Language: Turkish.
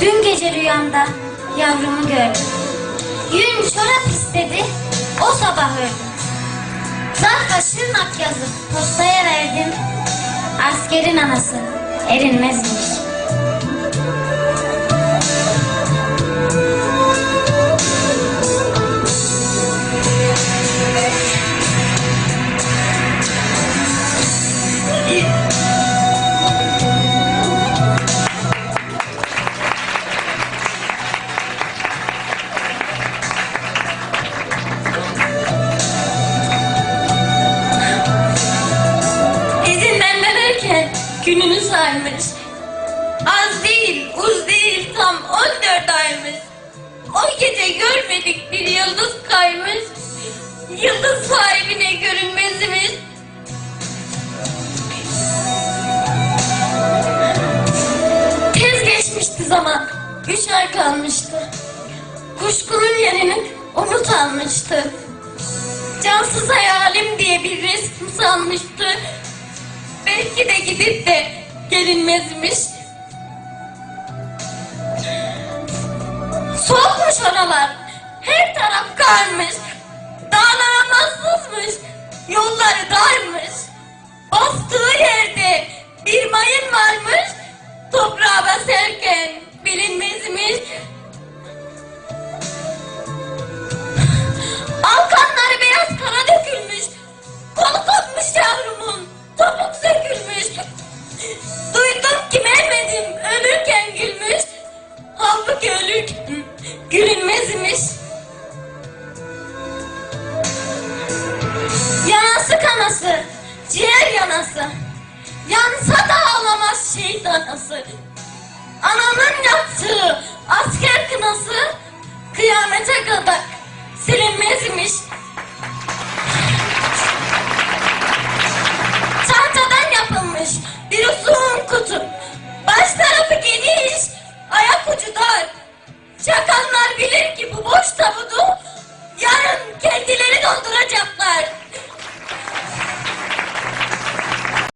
Dün gece rüyamda yavrumu gördüm. Yün çorap istedi, o sabah öldü. Zarfa şırnak yazıp postaya verdim. Askerin anası erinmezmiş. İzinden dönerken gününü saymış. Az değil, uz değil tam 14 aymış. O gece görmedik bir yıldız kaymış. Yıldız sahibine görünmezmiş. Tez geçmişti zaman. Üç ay kalmıştı. Kuşkunun yerini umut almıştı. Cansız hayalim diye bir resim sanmıştı. Belki de gidip de gelinmezmiş. Soğukmuş oralar. Her taraf karmış. Dağlara nasılmış. Yolları darmış. Ciğer yanası. Yansa da ağlamaz şehit anası. Ananın yaptığı asker kınası kıyamete kadar silinmezmiş. Tahtadan yapılmış bir uzun kutu. Baş tarafı geniş, ayak ucu dar. Çakallar bilir ki bu boş tabutu